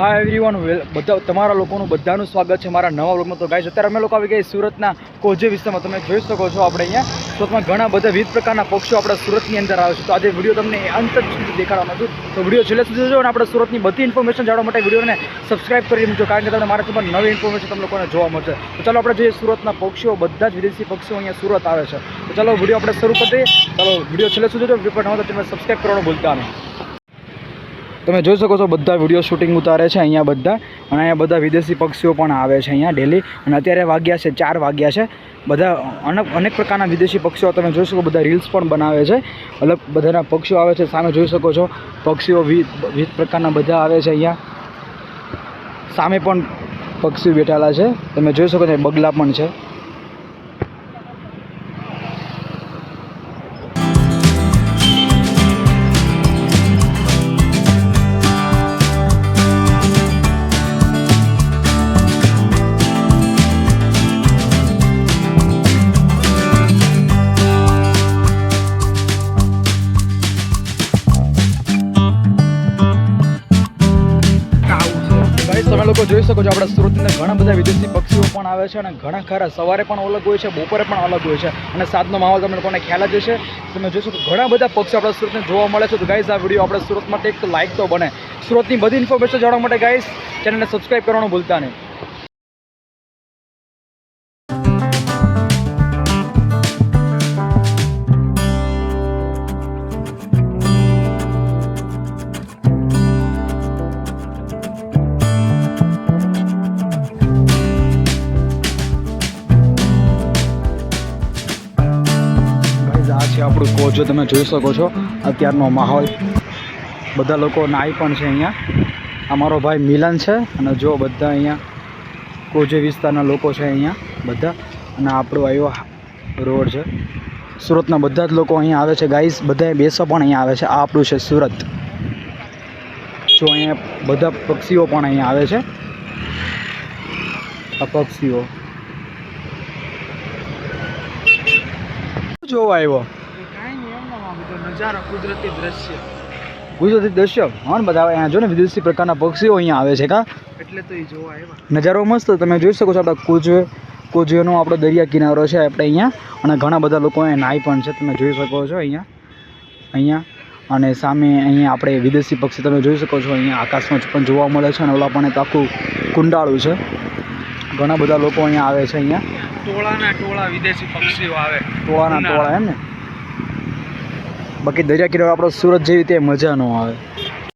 હા એવરીવન બધા તમારા લોકોનું બધાનું સ્વાગત છે મારા નવા વ્લોગમાં તો ગાઈસ અત્યારે અમે લોકો આવી ગયા સુરતના કોજે વિસ્તારમાં. તમે જોઈ શકો છો આપણે અહીંયા. સુરતમાં ઘણા બધા વિવિધ પ્રકારના પક્ષીઓ આપણા સુરતની અંદર આવે છે. તો આજે વીડિયો તમને અંત સુધી દેખાડવાનો છું. તો વીડિયો છેલ્લે સુધી જોજો અને આપણે સુરતની બધી ઇન્ફોર્મેશન જાણવા માટે વિડીયોને સબસ્ક્રાઇબ કરી મૂકજો. કારણ કે તમને મારા પર નવી ઇન્ફોર્મેશન તમને લોકોને જોવા મળશે. તો ચાલો આપણે જોઈએ સુરતના પક્ષીઓ. બધા જ વિદેશી પક્ષીઓ અહીંયા સુરત આવે છે. તો ચાલો વીડિયો આપણે શરૂ કરી દઈએ. ચાલો વીડિયો છેલ્લે સુધી જોજો. વીડિયો પર તો તમે સબસ્ક્રાઇબ કરવાનું ભૂલતા નહીં. તમે જોઈ શકો છો બધા વીડિયો શૂટિંગ ઉતારે છે અહીંયા બધા. અને અહીંયા બધા વિદેશી પક્ષીઓ પણ આવે છે અહીંયા ડેલી. અને અત્યારે વાગ્યા છે, ચાર વાગ્યા છે. બધા અનેક અનેક પ્રકારના વિદેશી પક્ષીઓ તમે જોઈ શકો, બધા રીલ્સ પણ બનાવે છે. અલગ બધાના પક્ષીઓ આવે છે, સામે જોઈ શકો છો. પક્ષીઓ વિવિધ પ્રકારના બધા આવે છે અહીંયા. સામે પણ પક્ષીઓ બેઠેલા છે. તમે જોઈ શકો છો બગલા પણ છે. લોકો જોઈ શકો છો, આપણા સુરતની અંદર ઘણા બધા વિદેશી પક્ષીઓ પણ આવે છે અને ઘણા ખરા સવારે પણ અલગ હોય છે, બપોરે પણ અલગ હોય છે. અને સાતનો માહોલ તમને લોકોને ખ્યાલ જ હશે. તમે જોશો કે ઘણા બધા પક્ષીઓ આપણા સુરતને જોવા મળે છે. તો ગાઈસ આ વીડિયો આપણા સુરત માટે એક લાઇક તો બને. સુરતની બધી ઇન્ફોર્મેશન જાણવા માટે ગાઈસ ચેનલને સબસ્ક્રાઇબ કરવાનું ભૂલતા નહીં. છે આપણું કોચ તમે જોઈ શકો છો, અત્યારનો માહોલ. બધા લોકો નાઈ પણ છે અહીંયા. આ મારો ભાઈ મિલન છે અને જો બધા અહીંયા કોજે વિસ્તારના લોકો છે અહીંયા બધા. અને આપણો આવ્યો રોડ છે. સુરતના બધા જ લોકો અહીંયા આવે છે. ગાઈસ બધા બેસો પણ અહીંયા આવે છે. આ આપણું છે સુરત. જો અહીંયા બધા પક્ષીઓ પણ અહીંયા આવે છે. આ પક્ષીઓ. જોવા આવ્યો? નજારો કુદરતી દ્રશ્ય. ગુજરાતી દ્રશ્ય? હા બધા અહીંયા જો ને વિદેશી પ્રકારના પક્ષીઓ અહીંયા આવે છે કા? એટલે તો એ જોવા આવ્યા. નજારો મસ્ત તમે જોઈ શકો છો આપણા કોજવે કોજવેનો આપણો દરિયા કિનારો છે આપણે અહીંયા. અને ઘણા બધા લોકો અહીંયા નાય પણ છે. તમે જોઈ શકો છો અહીંયા. અહીંયા. અને સામે અહીંયા આપણે વિદેશી પક્ષી તમે જોઈ શકો છો. અહીંયા આકાશમાં પણ જોવા મળે છે અને ઓલા પણ એક આખું કુંડાળું છે. ઘણા બધા લોકો અહીંયા આવે છે અહીંયા. ટોળાના ટોળા વિદેશી પક્ષીઓ આવે. ટોળાના ટોળા એમ ને? બાકી દરિયા કિનારો આપણો સુરત જેવી તે મજા ન આવે.